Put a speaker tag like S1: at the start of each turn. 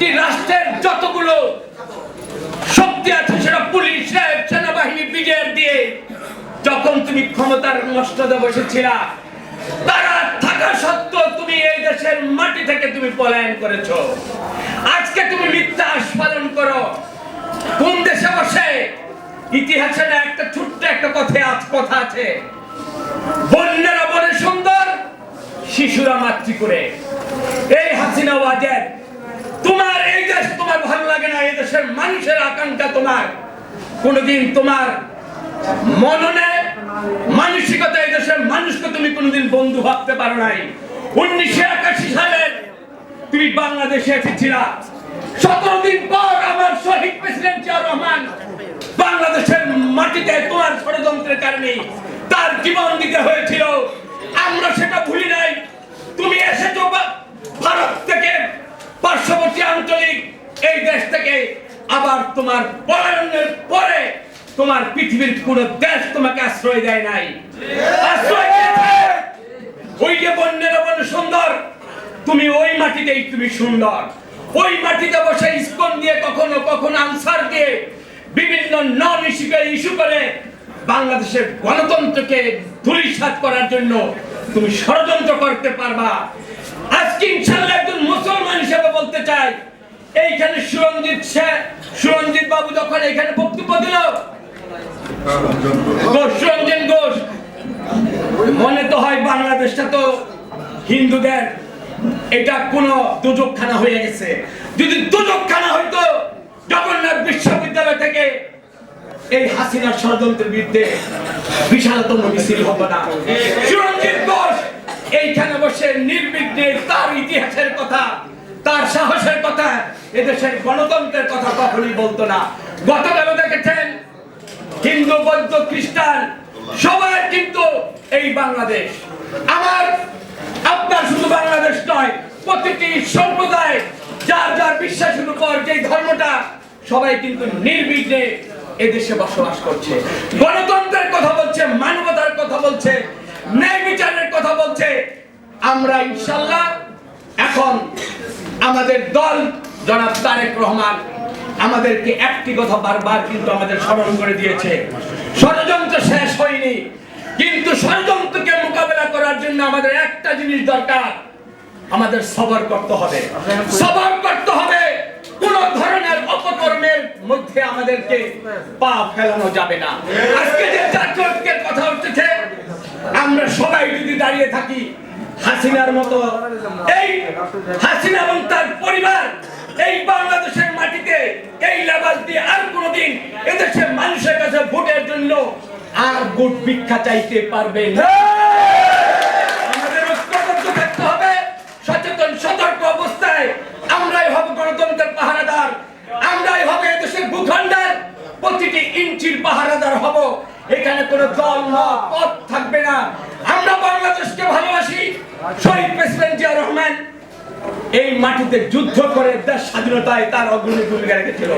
S1: একটি রাষ্ট্রের যতগুলো শক্তি আছে সেটা পুলিশ র্যাব, সেনাবাহিনী বিজের দিয়ে যখন তুমি ক্ষমতার মস্তদে বসেছিলা তারা থাকা সত্ত্বেও তুমি এই দেশের মাটি থেকে তুমি পলায়ন করেছ। আজকে তুমি মিথ্যা আস্বাদন করো। কোন দেশে বসে? ইতিহাসে না একটা ছোট্ট একটা কথা আজ কথা আছে। বন্যারা বনে সুন্দর শিশুরা মাতৃ করে। এই হাসিনা ওয়াজেদ তোমার এই দেশ তোমার ভালো লাগে না এই দেশের মানুষের আকাঙ্ক্ষা তোমার। কোনোদিন তোমার মননে মানসিকতা এই দেশের মানুষকে তুমি কোনোদিন বন্ধু ভাবতে পারো নাই। উনিশশো একাশি সালের তুমি বাংলাদেশে এসেছিলা। সতেরো দিন পর আমার শহীদ প্রেসিডেন্ট রহমান বাংলাদেশের মাটিতে তোমার ষড়যন্ত্রের কারণে তার জীবন দিতে হয়েছিল। আমরা সেটা ভুলি নাই তুমি এসেছ বা- ভারত থেকে পার্শ্ববর্তী আঞ্চলিক এই দেশ থেকে আবার তোমার পলায়নের পরে তোমার পৃথিবীর কোন দেশ তোমাকে আশ্রয় দেয় নাই। ওই যে বন্যের বন সুন্দর, তুমি ওই মাটিতেই তুমি সুন্দর। ওই মাটিতে বসে ইস্কন দিয়ে কখনো কখনো আনসার দিয়ে বিভিন্ন নন ইস্যুকে ইস্যু করে বাংলাদেশের গণতন্ত্রকে ধূলিসাৎ করার জন্য তুমি ষড়যন্ত্র করতে পারবা। আজকে ইনশাল্লাহ একজন মুসলমান হিসেবে বলতে চাই এইখানে সুরঞ্জিত সুরঞ্জিত বাবু যখন এখানে বক্তব্য দিল ঘোষ ঘোষ মনে তো হয় বাংলাদেশটা তো হিন্দুদের, এটা কোন দুজকখানা হয়ে গেছে। যদি দুজকখানা হইতো, জগন্নাথ বিশ্ববিদ্যালয় থেকে এই হাসিনার ষড়যন্ত্রের বিরুদ্ধে বিশালতম মিছিল হতো না। সুরঞ্জিত ঘোষ এইখানে বসে নির্বিঘ্নে তার ইতিহাসের কথা তার সাহসের কথা এদেশের গণতন্ত্রের কথা কখনই বলতো না। গতকালও দেখেছেন হিন্দু, বৌদ্ধ, খ্রিস্টান, সবাই কিন্তু এই বাংলাদেশ। আমার, আপনার শুধু বাংলাদেশ নয়, প্রতিটি সম্প্রদায়, যার যার বিশ্বাসের উপর যে ধর্মটা, সবাই কিন্তু নির্বিঘ্নে এদেশে বসবাস করছে। গণতন্ত্রের কথা বলছে, মানবতার কথা বলছে, ন্যায় বিচারের কথা বলছে। আমরা ইনশাল্লাহ এখন আমাদের দল জনাব তারেক রহমান আমাদেরকে একটি কথা বারবার কিন্তু আমাদের স্মরণ করে দিয়েছে। ষড়যন্ত্র শেষ হয়নি, কিন্তু ষড়যন্ত্রকে মোকাবেলা করার জন্য আমাদের একটা জিনিস দরকার, আমাদের সবর করতে হবে। সবর করতে হবে, কোন ধরনের অপকর্মের মধ্যে আমাদেরকে পা ফেলানো যাবে না। আজকে যে ঐক্যের কথা উঠেছে আমরা সবাই যদি দাঁড়িয়ে থাকি হাসিনার মতো, এই হাসিনা এবং বাংলাদেশের মাটিতে এই লেবাস দিয়ে আর কোনোদিন এদেশের মানুষের কাছে ভোটের জন্য আর ভোট ভিক্ষা চাইতে পারবে হবে। আমরাই হব প্রতিটি ইঞ্চির হব। এখানে কোনো পথ থাকবে না। আমরা বাংলাদেশকে ভালোবাসি। শহীদ প্রেসিডেন্ট জিয়া রহমান এই মাটিতে যুদ্ধ করে দেশ স্বাধীনতায় তার অগ্রণী ভূমিকা রেখেছিল।